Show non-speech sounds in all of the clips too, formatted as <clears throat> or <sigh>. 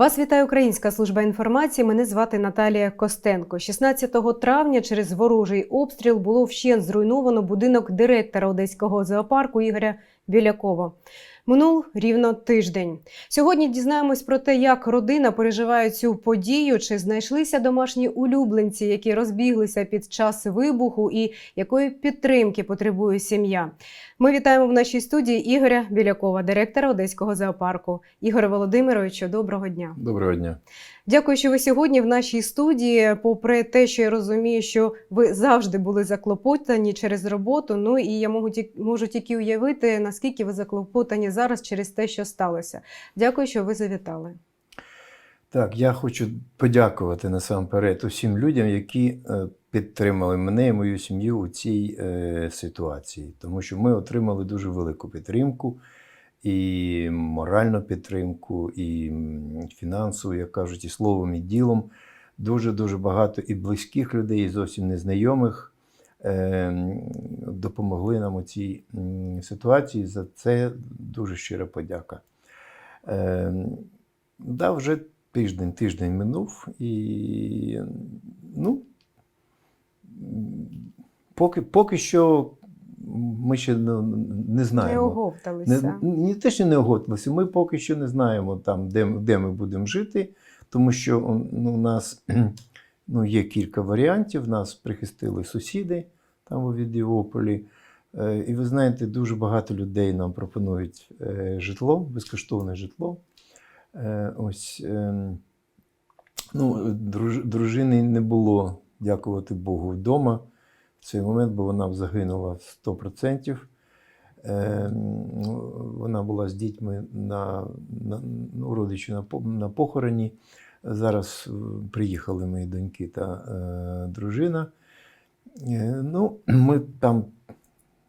Вас вітає Українська служба інформації. Мене звати Наталія Костенко. 16 травня через ворожий обстріл було вщент зруйновано будинок директора одеського зоопарку Ігоря Білякова. Минув рівно тиждень. Сьогодні дізнаємось про те, як родина переживає цю подію, чи знайшлися домашні улюбленці, які розбіглися під час вибуху, і якої підтримки потребує сім'я. Ми вітаємо в нашій студії Ігоря Білякова, директора одеського зоопарку. Ігоре Володимировичу, доброго дня. Доброго дня. Дякую, що ви сьогодні в нашій студії. Попри те, що я розумію, що ви завжди були заклопотані через роботу. Ну і я можу можу тільки уявити, наскільки ви заклопотані зараз через те, що сталося. Дякую, що ви завітали. Так, я хочу подякувати насамперед усім людям, які е, підтримали мене і мою сім'ю у цій е, ситуації, тому що ми отримали дуже велику підтримку, і моральну підтримку, і фінансову, як кажуть, і словом, і ділом. Дуже дуже багато і близьких людей, і зовсім незнайомих е, допомогли нам у цій ситуації. За це дуже щира подяка. Е, да, вже тиждень, тиждень минув, і ну, поки, поки що ми ще не, не Не оговталися. Не, не те, що не оготилися, ми поки що не знаємо, там, де, де ми будемо жити, тому що ну, у нас <clears throat> ну, є кілька варіантів. Нас прихистили сусіди там у Відіополі. Е, І ви знаєте, дуже багато людей нам пропонують е, житло, безкоштовне житло. Е, Ось, ем, ну, друж, дружини не було, дякувати Богу, вдома в цей момент, бо вона загинула 100%. Е, Вона була з дітьми на, на ну, родичі на, на похороні. Зараз е, приїхали мої доньки та е, дружина. Е, ну, ми там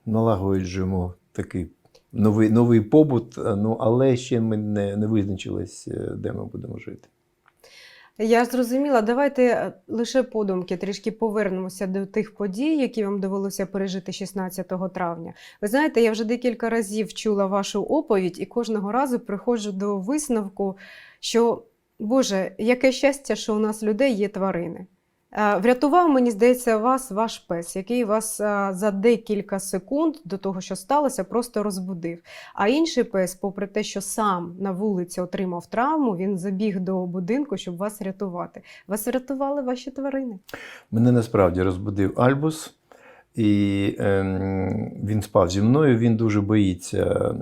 налагоджуємо такий новий, новий побут, е, ну, але ще ми не, не визначились, де ми будемо жити. Я зрозуміла. Давайте е, лише подумки трішки повернемося до тих подій, які вам довелося пережити 16 травня. Ви знаєте, я вже декілька разів чула вашу оповідь, і кожного разу приходжу до висновку, що Боже, яке щастя, що у нас людей є тварини. Е, Врятував, мені здається, вас ваш пес, який вас е, за декілька секунд до того, що сталося, просто розбудив. А інший пес, попри те, що сам на вулиці отримав травму, він забіг до будинку, щоб вас рятувати. Вас врятували ваші тварини. Мене насправді розбудив Альбус, і ем, він спав зі мною. Він дуже боїться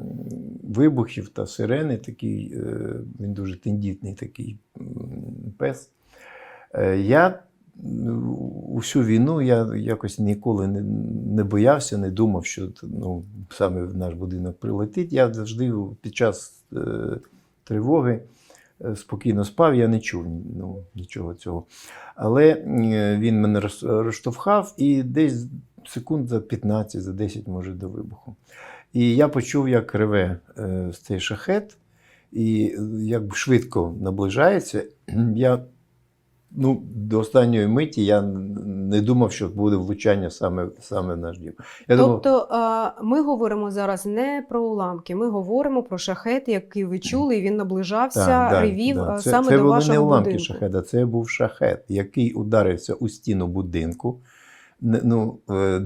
вибухів та сирени. Такий, е, він дуже тендітний такий пес. Е, я усю війну я якось ніколи не, не боявся, не думав, що ну, саме в наш будинок прилетить. Я завжди під час е, тривоги е, спокійно спав, я не чув ну, нічого цього. Але е, він мене роз- розштовхав і десь секунд за 15, за 10, може, до вибуху. І я почув, як реве е, цей шахет, і е, як швидко наближається. Я ну, до останньої миті я не думав, що буде влучання саме, саме в наш дім. Я тобто а, ми говоримо зараз не про уламки, ми говоримо про шахет, який ви чули, і він наближався, Так, ревів да. а, Це, саме це до були вашого не уламки будинку. шахеда, це був шахет, який ударився у стіну будинку. Ну, е,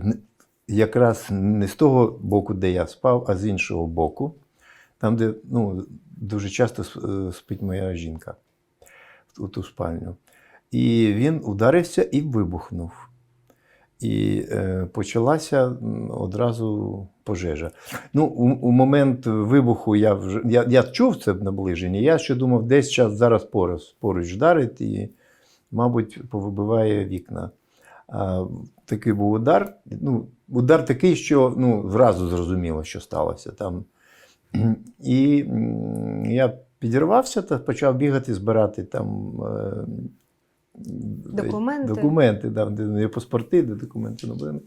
якраз не з того боку, де я спав, а з іншого боку, там, де ну, дуже часто е, спить моя жінка у ту спальню. І він ударився і вибухнув. І е, почалася одразу пожежа. Ну, у, у момент вибуху я вже я, я чув це наближення. Я ще думав, десь час зараз поруч, поруч вдарить і, мабуть, повибиває вікна. А, такий був удар. Ну, удар такий, що ну, зразу зрозуміло, що сталося там. <clears throat> І я підірвався та почав бігати, збирати там. Документи. Документи, да, де є паспорти, де документи на будинок.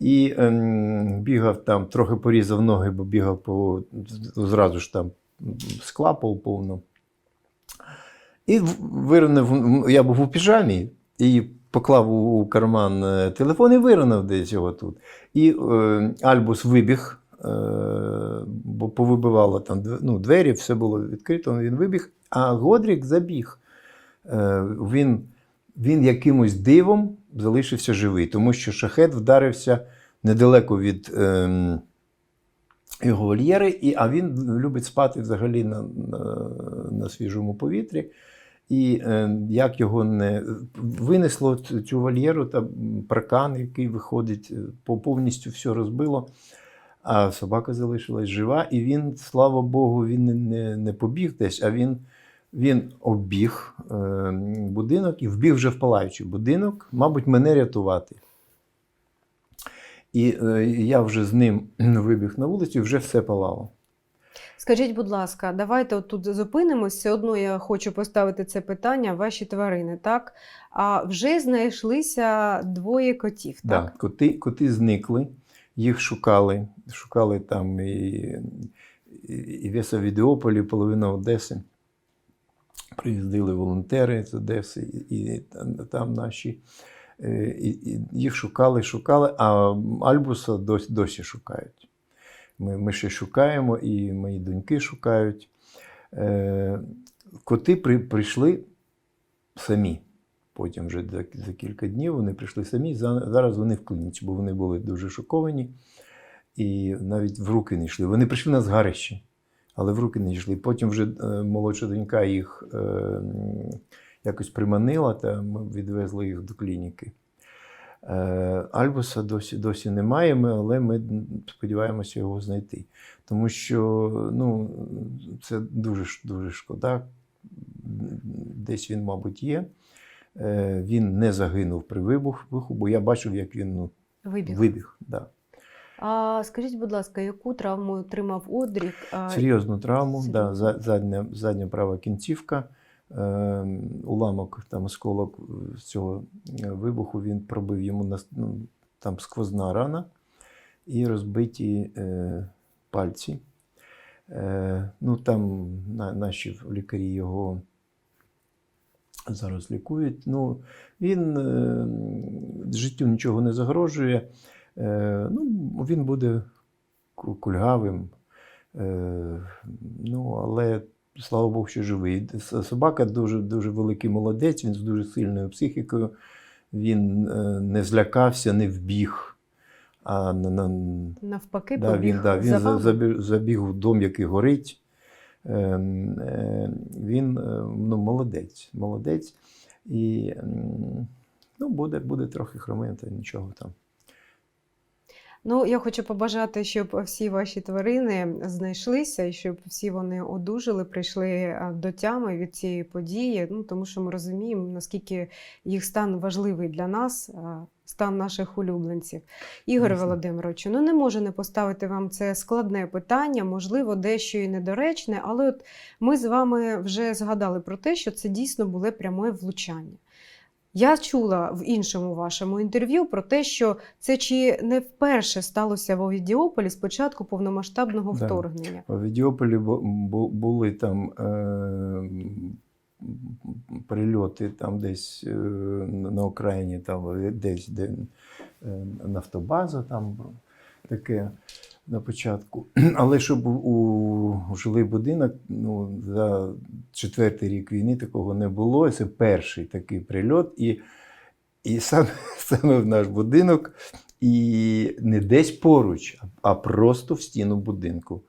І ем, бігав там, трохи порізав ноги, бо бігав по зразу ж там скла повно. І виринув, я був у піжамі і поклав у карман е, телефон і виринув десь його тут. І е, Альбус вибіг е, бо повибивало там ну, двері, все було відкрито, він вибіг, а Годрік забіг. Е, Він, він якимось дивом залишився живий, тому що шахет вдарився недалеко від ем, його вольєри, і, а він любить спати взагалі на, на, на свіжому повітрі. І е, як його не винесло цю вольєру та паркан, який виходить, е, повністю все розбило. А собака залишилась жива, і він, слава Богу, він не, не побіг десь, а він, він обіг е, будинок і вбіг вже в палаючий будинок, мабуть, мене рятувати. І е, я вже з ним <clears throat> вибіг на вулицю, і вже все палало. Скажіть, будь ласка, давайте от тут зупинимось. Все одно я хочу поставити це питання. Ваші тварини, так? А вже знайшлися двоє котів, Да, так? коти, коти зникли, їх шукали. Шукали там і, і, і весь Авідіополь, половина Одеси. Приїздили волонтери з Одеси, і, там, наші. Е, і їх шукали, шукали, а Альбуса досі, досі шукають. Ми, ми ще шукаємо, і мої доньки шукають. Е, коти при, прийшли самі. Потім вже за, за кілька днів вони прийшли самі. Зараз вони в клініці, бо вони були дуже шоковані і навіть в руки не йшли. Вони прийшли на згарище, але в руки не йшли. Потім вже е, молодша донька їх е, якось приманила, та ми відвезли їх до клініки. Е, Альбуса досі, досі немає, але ми сподіваємося його знайти. Тому що ну, це дуже, дуже шкода. Десь він, мабуть, є. Він не загинув при вибуху, бо я бачив, як він ну, Вибіг. вибіг. Да. А скажіть, будь ласка, яку травму отримав Одрік? Серйозну травму, Серйозно. да, задня, задня права кінцівка. Е, уламок, там осколок з цього е, вибуху він пробив йому на, ну, там сквозна рана і розбиті е, пальці. Е, ну, там на, наші лікарі його зараз лікують. Ну, він е, життю нічого не загрожує. Е, ну, він буде кульгавим. Е, ну, але слава Богу, що живий. Собака дуже, дуже великий молодець, він з дуже сильною психікою. Він е, не злякався, не вбіг. А на, на, навпаки да, побіг він, да, він за за- забіг, забіг в дом, який горить. Е, е, він ну, молодець. молодець. І ну, буде, буде трохи хромим, нічого там. Ну, я хочу побажати, щоб всі ваші тварини знайшлися і щоб всі вони одужали, прийшли до тями від цієї події. Ну, тому що ми розуміємо, наскільки їх стан важливий для нас, стан наших улюбленців. Звісно. Володимировичу, ну не можу не поставити вам це складне питання, можливо, дещо і недоречне, але от ми з вами вже згадали про те, що це дійсно було пряме влучання. Я чула в іншому вашому інтерв'ю про те, що це чи не вперше сталося в Овідіополі з початку повномасштабного Да. вторгнення. В Авідіополі бу- бу- були там е, прильоти там десь е, на Україні, там десь де е, нафтобаза, там таке на початку. <clears throat> Але щоб у, жилий будинок, ну, за четвертий рік війни такого не було. Це перший такий прильот. І, і саме, <laughs> саме в наш будинок, і не десь поруч, а- просто в стіну будинку.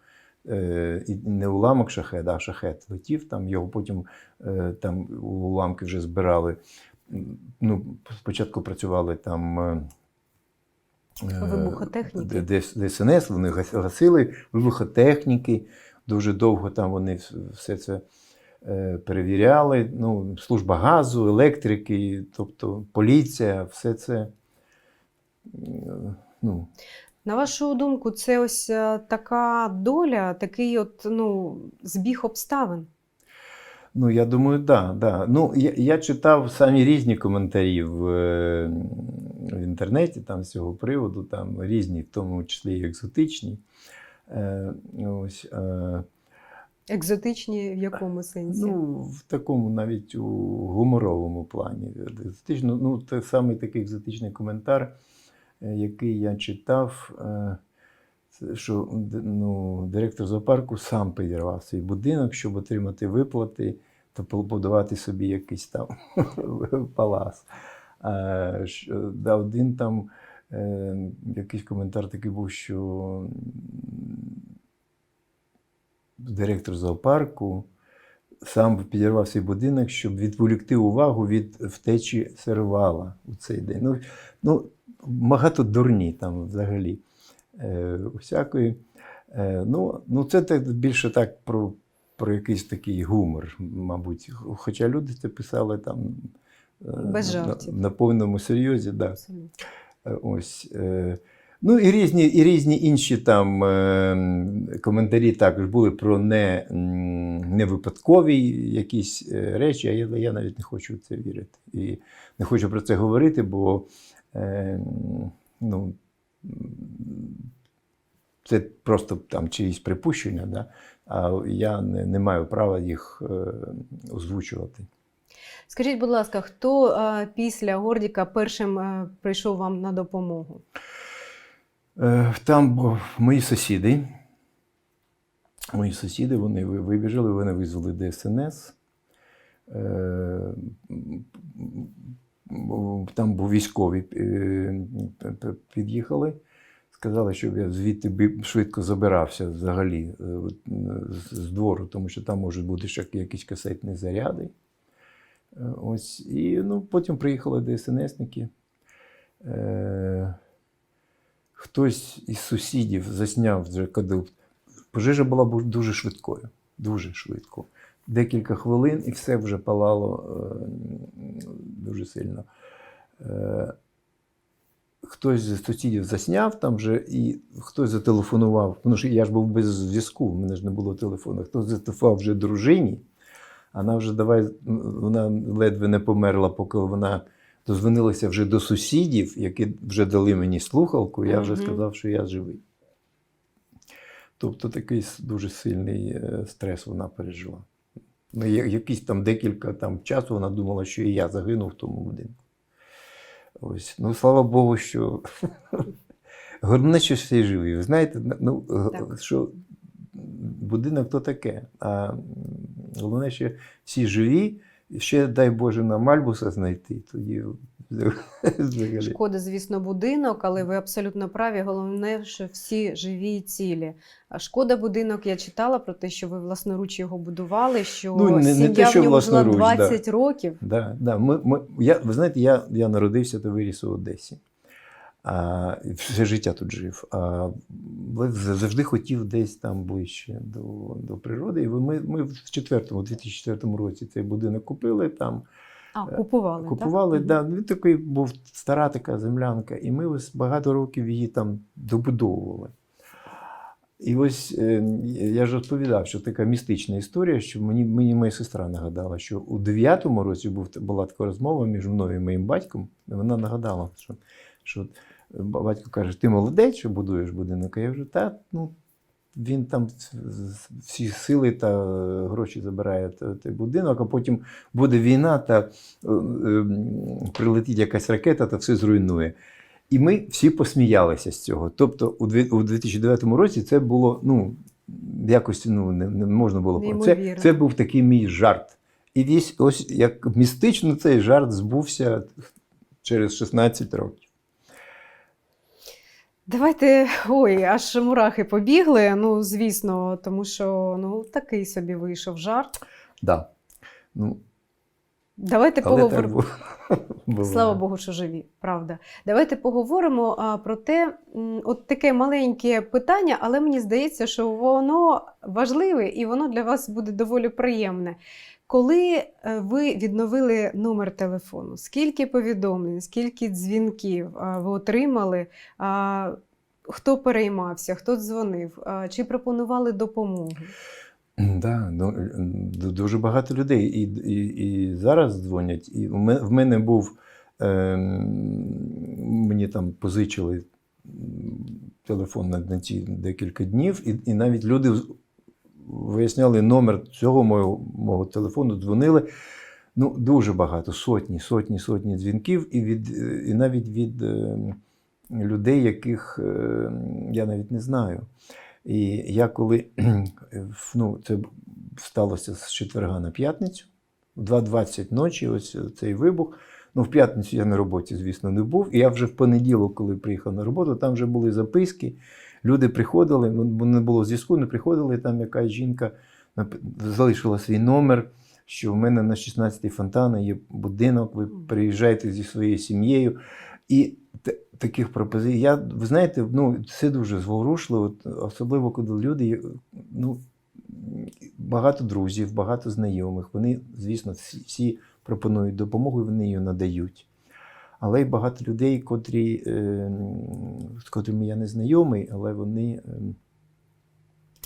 Е, і не уламок шахеда, а шахет летів. Там його потім е, там уламки вже збирали. Ну, спочатку працювали там. Е, Вибухотехніки. ДСНС, вони гасили вибухотехніки. Дуже довго там вони все це е, перевіряли. Ну, служба газу, електрики, тобто поліція, все це. Ну, На вашу думку, це ось е, така доля, такий от ну, збіг обставин. Ну, я думаю, да, да. Ну, я, я читав самі різні коментарі в, в інтернеті там, з цього приводу, там різні, в тому числі і екзотичні. Е, ось, е, Екзотичні в якому сенсі? ну, в такому навіть у гуморовому плані. Екзотично, ну, це саме такий екзотичний коментар, е, який я читав. Е, що ну, директор зоопарку сам підірвав свій будинок, щоб отримати виплати та побудувати собі якийсь там <laughs> палац. А, що, да, один там е, якийсь коментар такий був, що директор зоопарку сам підірвав свій будинок, щоб відволікти увагу від втечі сервала у цей день. Ну, ну багато дурні там взагалі. Е, усякої. Е, ну, ну, це так, більше так про, про якийсь такий гумор, мабуть. Хоча люди це писали там е, Без на, жартів. на повному серйозі. Да. Е, Ось. е, Ну і різні, і різні інші там е, коментарі також були про не, м, невипадкові якісь е, речі, а я, я навіть не хочу в це вірити. І не хочу про це говорити, бо е, ну, це просто там чиїсь припущення, да? а я не, не маю права їх е, озвучувати. Скажіть, будь ласка, хто е, після Гордіка першим е, прийшов вам на допомогу? Е, Там мої сусіди. Мої сусіди, вони вибіжали, вони визвали ДСНС. Там був військові під'їхали. Сказали, щоб я звідти швидко забирався взагалі з двору, тому що там можуть бути ще якісь касетні заряди. Е, Ось. І ну, потім приїхали ДСНСники. Е, хтось із сусідів засняв вже, коли пожежа була дуже швидкою, дуже швидко. Декілька хвилин і все вже палало е, дуже сильно. Е, хтось з сусідів засняв там вже, і хтось зателефонував. Тому я ж був без зв'язку, в мене ж не було телефону. Хтось зателефонував вже дружині, вона вже давай, вона ледве не померла, поки вона дозвонилася вже до сусідів, які вже дали мені слухалку, я вже сказав, що я живий. Тобто такий дуже сильний е, стрес вона пережила. Ну, якісь там декілька там часу вона думала, що і я загинув в тому будинку. Ось. Ну, слава Богу, що <laughs> головне, що всі живі. Ви знаєте, ну, Так. що будинок то таке. А головне, що всі живі, ще, дай Боже, нам Мальбуса знайти. Тоді. <laughs> Шкода, звісно, будинок, але ви абсолютно праві. Головне, що всі живі і цілі. А шкода будинок, я читала про те, що ви власноруч його будували, що Ну, не- не сім'я те, що в ньому жила власноруч, да. років. Да, да. Ми, ми, я, ви знаєте, я, я народився та виріс у Одесі. А, все життя тут жив. А, завжди хотів десь там ближче до, до природи. І ми, ми в четвертому, 2004 році цей будинок купили там. А, купували. Купували, так? да, він такий був стара така землянка, і ми ось багато років її там добудовували. І ось е, я ж розповідав, що така містична історія, що мені, мені моя сестра нагадала, що у 9-му році був, була така розмова між мною і моїм батьком. І вона нагадала, що, що батько каже: ти молодець, що будуєш будинок. А я вже та, ну, він там всі сили та е, гроші забирає той будинок, а потім буде війна та е, е, прилетить якась ракета та все зруйнує. І ми всі посміялися з цього. Тобто у 2009 році це було ну, якось ну, не, не можна було. про- Це, це був такий мій жарт. І десь ось як містично цей жарт збувся через 16 років. Давайте, ой, аж мурахи побігли. Ну, звісно, тому що ну, такий собі вийшов жарт. Да. Ну, Давайте поговоримо. Слава Богу, що живі, правда. Давайте поговоримо а, про те, от таке маленьке питання, але мені здається, що воно важливе і воно для вас буде доволі приємне. Коли е, ви відновили номер телефону, скільки повідомлень, скільки дзвінків ви отримали? Хто переймався, хто дзвонив, чи пропонували допомогу? Да, ну, дуже багато людей і, і, і зараз дзвонять. І в мене, був, ем, мені там позичили телефон на, ці декілька днів, і, і навіть люди виясняли номер цього мого, мого телефону, дзвонили. Ну, дуже багато, сотні, сотні, сотні дзвінків, і, від, е, і навіть від ем, людей, яких е, я навіть не знаю. І я коли ну, це сталося з четверга на п'ятницю, в 2.20 ночі, ось цей вибух. Ну, в п'ятницю я на роботі, звісно, не був. І я вже в понеділок, коли приїхав на роботу, там вже були записки. Люди приходили, бо не було зв'язку, не приходили. Там якась жінка залишила свій номер, що в мене на 16-й фонтана є будинок, ви приїжджайте зі своєю сім'єю. І таких пропозицій. Я, ви знаєте, ну, це дуже зворушливо, особливо коли люди, ну, багато друзів, багато знайомих. Вони, звісно, всі, всі пропонують допомогу, і вони її надають. Але й багато людей, котрі, е, з котрими я не знайомий, але вони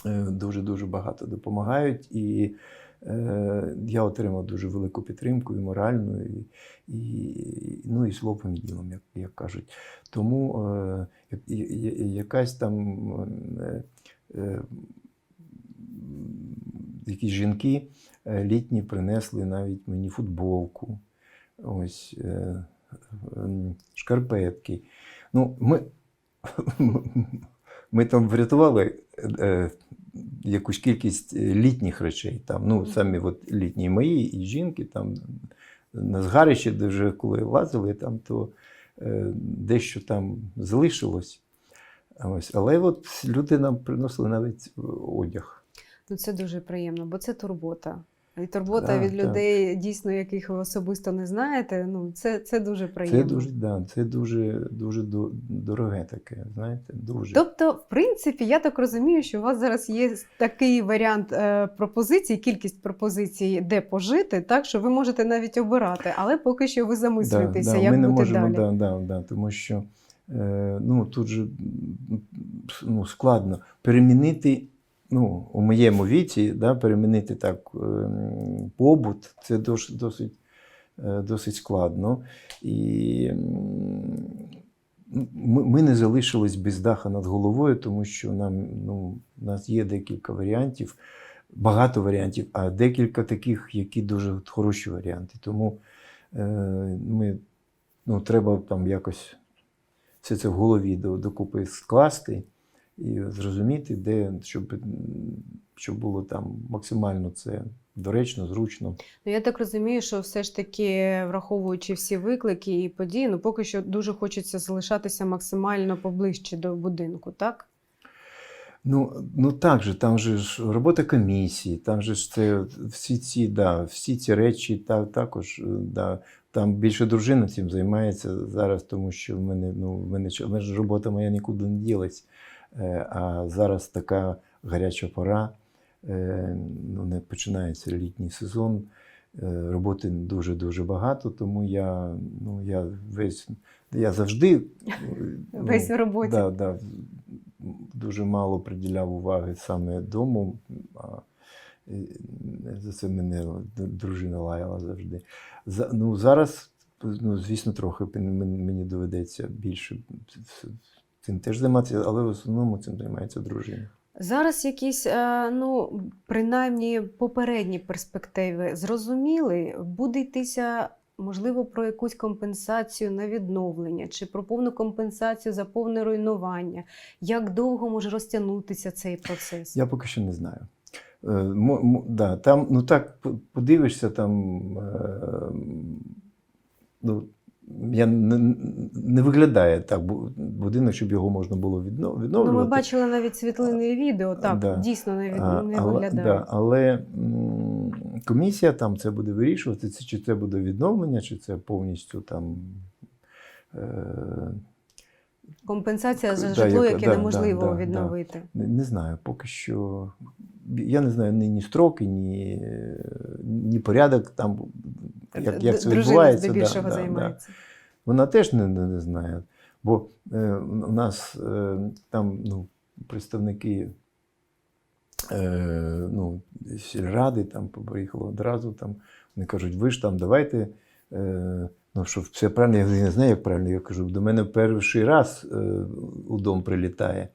е, е, дуже-дуже багато допомагають. І я отримав дуже велику підтримку і моральну, і, і, ну, і словом і ділом, як, як кажуть. Тому е, якась там е, якісь жінки літні принесли навіть мені футболку, ось шкарпетки. Ну, ми, <laughs> ми там врятували е, якусь кількість літніх речей. Там, ну, самі от літні мої і жінки там на згарище, де вже коли лазили, там, то е, дещо там залишилось. Ось. Але от люди нам приносили навіть е, одяг. Ну, це дуже приємно, бо це турбота. І турбота Так, від так. людей, дійсно, яких ви особисто не знаєте. Ну, це, це дуже приємно. Це дуже, да, це дуже, дуже дороге таке, знаєте, дуже. Тобто, в принципі, я так розумію, що у вас зараз є такий варіант е, пропозицій, кількість пропозицій, де пожити, так що ви можете навіть обирати, але поки що ви замислюєтеся, як ми не бути можемо, далі. Да, да, да, тому що е, ну, тут же ну, складно перемінити. Ну, у моєму віці, да, перемінити так ем, побут, це досить, е, досить складно. І ми, ми не залишились без даха над головою, тому що нам, ну, у нас є декілька варіантів, багато варіантів, а декілька таких, які дуже хороші варіанти. Тому е, ми, ну, треба там якось все це в голові докупи скласти і зрозуміти, де, щоб, щоб було там максимально це доречно, зручно. Ну, я так розумію, що все ж таки, враховуючи всі виклики і події, ну поки що дуже хочеться залишатися максимально поближче до будинку, так? Ну, ну так же, там же ж робота комісії, там же ж це всі ці, да, всі ці речі та, також. е, Да, там більше дружина цим займається зараз, тому що в мене, ну, в мене, в мене ж робота моя нікуди не ділась. Е, А зараз така гаряча пора, е, ну, не починається літній сезон. е, Роботи дуже-дуже багато, тому я, ну, я весь я завжди ну, Весь в роботі. Да, да, дуже мало приділяв уваги саме дому. А за це мене дружина лаяла завжди. За, ну, зараз, ну, звісно, трохи мені доведеться більше цим теж займатися, але в основному цим займається дружина. Зараз якісь, е, ну, принаймні попередні перспективи зрозуміли, буде йтися, можливо, про якусь компенсацію на відновлення чи про повну компенсацію за повне руйнування. Як довго може розтягнутися цей процес? Я поки що не знаю. Е, да, там, ну так, подивишся, там. Е, ну, я не, не виглядає так бу- будинок, щоб його можна було відно- Ну, ми бачили навіть світлини і відео, так, Да. дійсно не, від- не але, виглядає. да, але комісія там це буде вирішувати, це, чи це буде відновлення, чи це повністю там. Е, Компенсація за житло, яка- яке да, неможливо да, да, відновити. не, не знаю, поки що. Я не знаю ні, ні строки, ні, ні порядок там, як, як це відбувається. здебільшого да, да, да. займається. Вона теж не, не, не знає. Бо е, у нас е, там ну, представники е, ну, сільради там приїхали одразу. Там, вони кажуть, ви ж там давайте. Е, ну, що все правильно, я не знаю, як правильно. Я кажу, до мене перший раз е, у дом прилітає.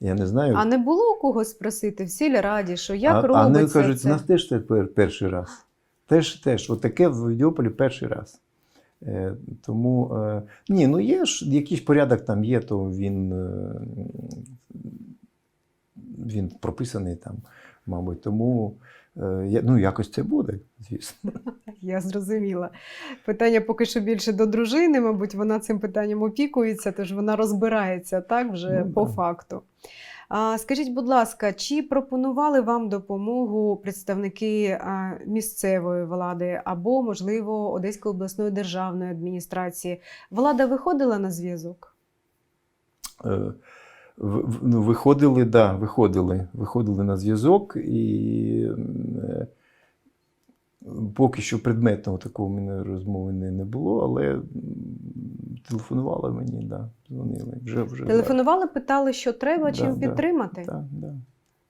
Я не знаю. А не було у когось спросити в сільраді, що як а, робиться а вони кажуть, це? у нас теж це перший раз. Теж, теж. От таке в Відьополі перший раз. Е, Тому е, ні, ну є ж якийсь порядок там є, то він, е, він прописаний там, мабуть. Тому е, ну, якось це буде, звісно. <laughs> Я зрозуміла. Питання поки що більше до дружини, мабуть, вона цим питанням опікується, тож вона розбирається так вже Ну, по да. факту. Скажіть, будь ласка, чи пропонували вам допомогу представники місцевої влади або, можливо, Одеської обласної державної адміністрації? Влада виходила на зв'язок? Е, ну, виходили, да, виходили, виходили на зв'язок, і е, поки що предметного такого мене розмови не, не було, але телефонували мені, да, дзвонили. Вже, вже, Телефонували, питали, що треба, Да, чим да, підтримати, Да, да,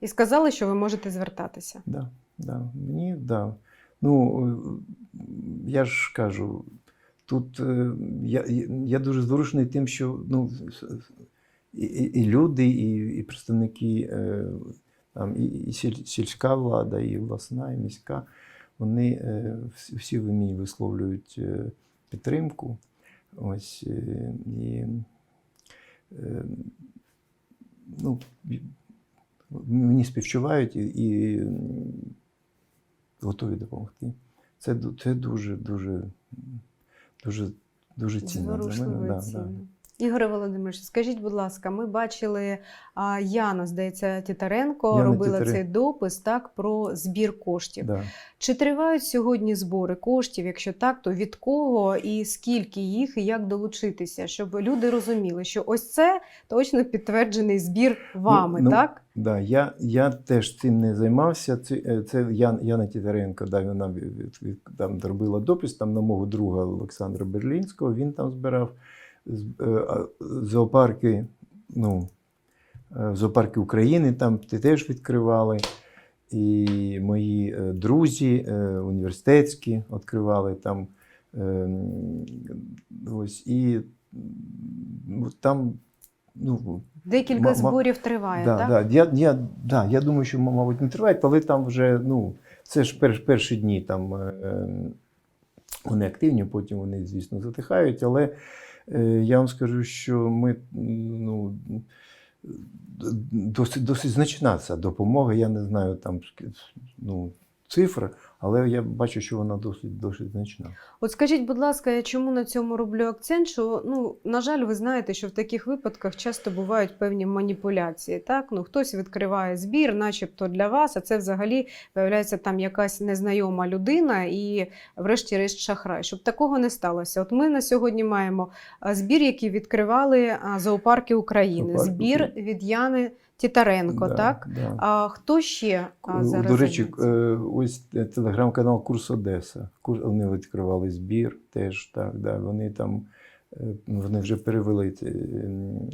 і сказали, що ви можете звертатися. да, да. Мені, да. Ну, е, я ж кажу, тут е, я, я дуже зворушений тим, що ну, і, і, люди, і, і представники е, там, і, і сільська влада, і обласна, і міська, вони е, всі, всі мені висловлюють е, підтримку. Ось, е, і, ну, мені співчувають і, і готові допомогти. Це, це дуже, дуже, дуже, дуже цінно для мене. Да, да. Ігоре Володимирович, скажіть, будь ласка, ми бачили, Яна, здається, Тітаренко Яна робила Тітарен- цей допис так, про збір коштів. Да. Чи тривають сьогодні збори коштів? Якщо так, то від кого і скільки їх, і як долучитися, щоб люди розуміли, що ось це точно підтверджений збір вами, ну, так? Да, я, я теж цим не займався. Це, е, це Ян, Яна Тітаренко, да, вона від, від, від- там робила допис там, на мого друга Олександра Берлінського. Він там збирав зоопарки, ну, е, зоопарки України там те- теж відкривали. І мої е, друзі е, університетські відкривали там. е, Ось, і там ну, Декілька зборів триває, Да, так? да. Я, я, да, я думаю, що, мабуть, не тривають, але там вже, ну, це ж пер, перші дні там е, е, вони активні, потім вони, звісно, затихають. Але е, я вам скажу, що ми ну, досить, досить значна ця допомога. Я не знаю там ну, цифр, але я бачу, що вона досить, досить значна. От скажіть, будь ласка, я чому на цьому роблю акцент? Що ну на жаль, ви знаєте, що в таких випадках часто бувають певні маніпуляції. Так, ну хтось відкриває збір, начебто для вас, а це взагалі виявляється там якась незнайома людина і, врешті-решт, шахрай. Щоб такого не сталося. От ми на сьогодні маємо збір, який відкривали зоопарки України. Зоопарки Збір від Яни Тітаренко. Да, Так да. а хто ще зараз До речі, е, ось телеграм-канал Курс Одеса. Вони відкривали збір теж. Так, да. Вони там е, вони вже перевели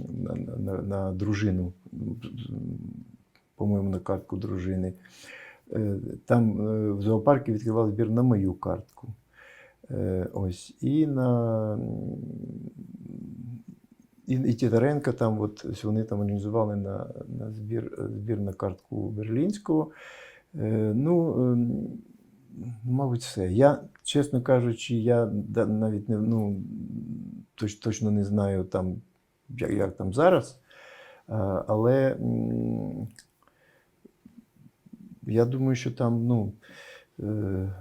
на, на, на дружину, по-моєму, на картку дружини. Е, Там е, в зоопарку відкривали збір на мою картку. Ось. І на і, і Тітаренка там, от вони там організували на, на збір, збір на картку Берлінського. Е, ну, ем, мабуть, все. Я, чесно кажучи, я навіть не, ну, точ, точно не знаю, там, як, як там зараз. Але я думаю, що там, ну, е,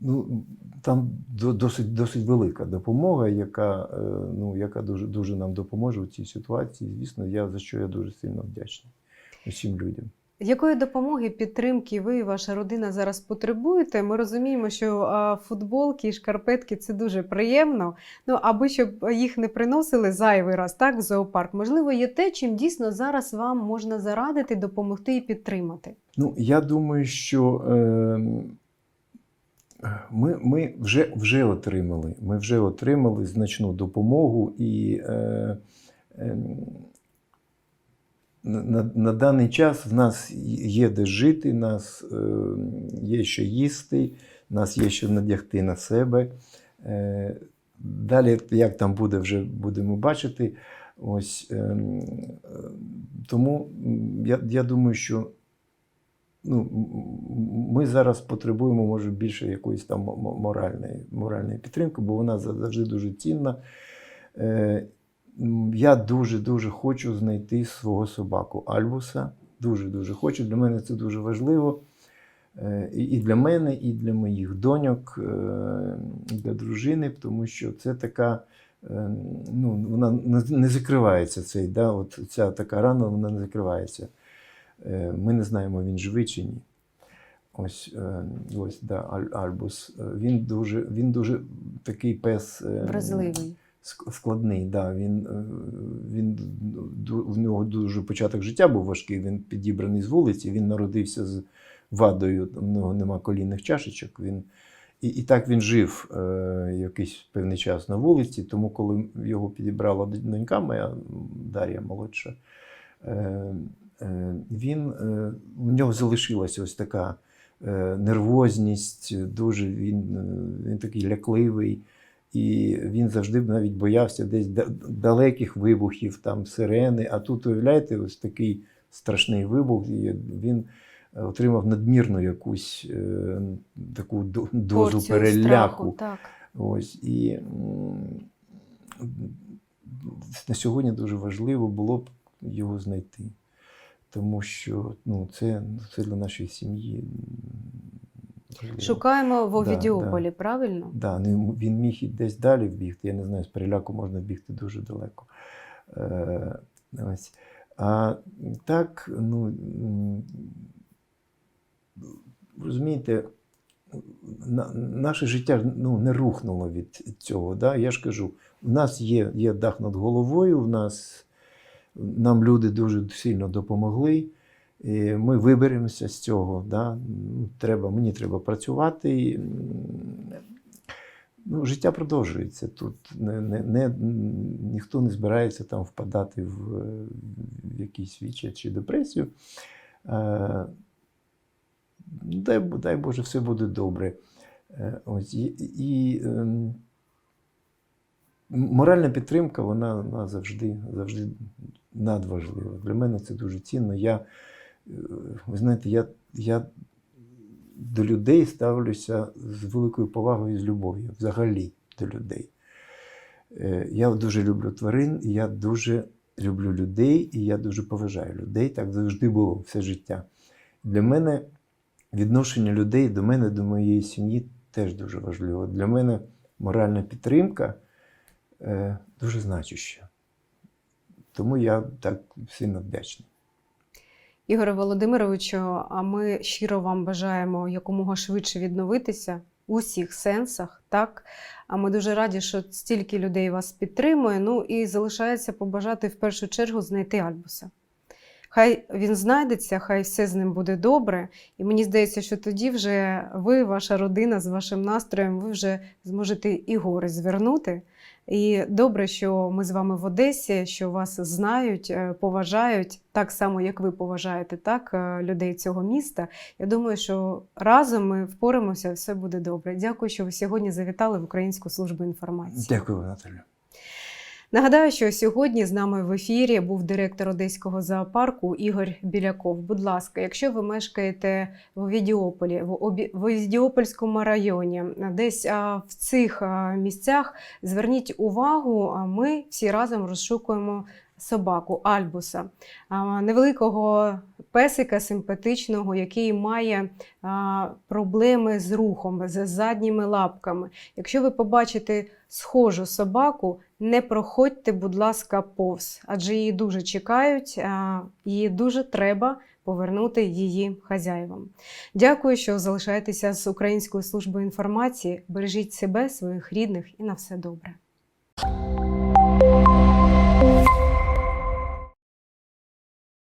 ну, там досить, досить велика допомога, яка, е, ну, яка дуже, дуже нам допоможе у цій ситуації. Звісно, я, за що я дуже сильно вдячний усім людям. Якої допомоги, підтримки ви і ваша родина зараз потребуєте? Ми розуміємо, що футболки і шкарпетки це дуже приємно. Ну аби щоб їх не приносили зайвий раз, так в зоопарк. Можливо, є те, чим дійсно зараз вам можна зарадити, допомогти і підтримати. Ну, я думаю, що е, ми, ми вже, вже отримали. Ми вже отримали значну допомогу і е, е, на, на, даний час в нас є де жити, нас е, є що їсти, нас є що надягти на себе. Е, далі, як там буде, вже будемо бачити. Ось, е, тому я, я думаю, що ну, ми зараз потребуємо, може, більше якоїсь там мо- мо- моральної, моральної підтримки, бо вона завжди дуже цінна. Я дуже-дуже хочу знайти свого собаку Альбуса. Дуже-дуже хочу. Для мене це дуже важливо. Е, І для мене, і для моїх доньок, е, і для дружини, тому що це така, е, ну, вона не- закривається цей, да, от ця така рана, вона не закривається. Ми не знаємо, він живий чи ні. Ось, ось да, Альбус. Він дуже, він дуже такий пес. Вразливий. Ск- складний. Да. Він, е, він, в нього дуже початок життя був важкий. Він підібраний з вулиці, він народився з вадою, в нього нема колінних чашечок. Він, і, і так він жив е, якийсь певний час на вулиці. Тому, коли його підібрала донька моя Дар'я молодша, е, е, він, е, в нього залишилася ось така е, нервозність, дуже він, він такий лякливий. І він завжди навіть боявся десь далеких вибухів, там сирени. А тут, уявляєте, ось такий страшний вибух, і він е, отримав надмірну якусь е, таку дозу Порцію переляку. страху, Так. Ось, і на сьогодні дуже важливо було б його знайти. Тому що ну, це, це для нашої сім'ї. Шукаємо в Да, Овідіополі, правильно? Да, ну, він міг і десь далі вбігти. Я не знаю, з переляку можна бігти дуже далеко. Е, ось. А так, ну, розумієте, на, наше життя ну, не рухнуло від цього. Да? Я ж кажу, у нас є, є дах над головою, у нас, нам люди дуже сильно допомогли. І ми виберемося з цього. Да? Ну, Треба, мені треба працювати. І, ну, життя продовжується. Тут не, не, не, ніхто не збирається там впадати в, в якісь вічі чи депресію. Е, дай, Бо- дай Боже, все буде добре. Е, Ось, і, і ем, моральна підтримка, вона, вона завжди, завжди надважлива. Для мене це дуже цінно. Я, ви знаєте, я, я до людей ставлюся з великою повагою і з любов'ю, взагалі до людей. Е, Я дуже люблю тварин, я дуже люблю людей, і я дуже поважаю людей. Так завжди було все життя. Для мене відношення людей до мене, до моєї сім'ї теж дуже важливо. Для мене моральна підтримка е, дуже значуща. Тому я так сильно вдячний. Ігоре Володимировичу, а ми щиро вам бажаємо якомога швидше відновитися у всіх сенсах. Так? А ми дуже раді, що стільки людей вас підтримує. Ну і залишається побажати в першу чергу знайти Альбуса. Хай він знайдеться, хай все з ним буде добре. І мені здається, що тоді вже ви, ваша родина з вашим настроєм, ви вже зможете і гори звернути. І добре, що ми з вами в Одесі, що вас знають, е, поважають так само, як ви поважаєте так, е, людей цього міста. Я думаю, що разом ми впораємося, все буде добре. Дякую, що ви сьогодні завітали в Українську службу інформації. Дякую, Наталя. Нагадаю, що сьогодні з нами в ефірі був директор Одеського зоопарку Ігор Біляков. Будь ласка, якщо ви мешкаєте в Овідіополі, в Овідіопольському районі, десь в цих місцях, зверніть увагу, ми всі разом розшукуємо собаку Альбуса, невеликого песика симпатичного, який має проблеми з рухом, з задніми лапками. Якщо ви побачите схожу собаку, не проходьте, будь ласка, повз, адже її дуже чекають, її дуже треба повернути її хазяївам. Дякую, що залишаєтеся з Українською службою інформації. Бережіть себе, своїх рідних і на все добре.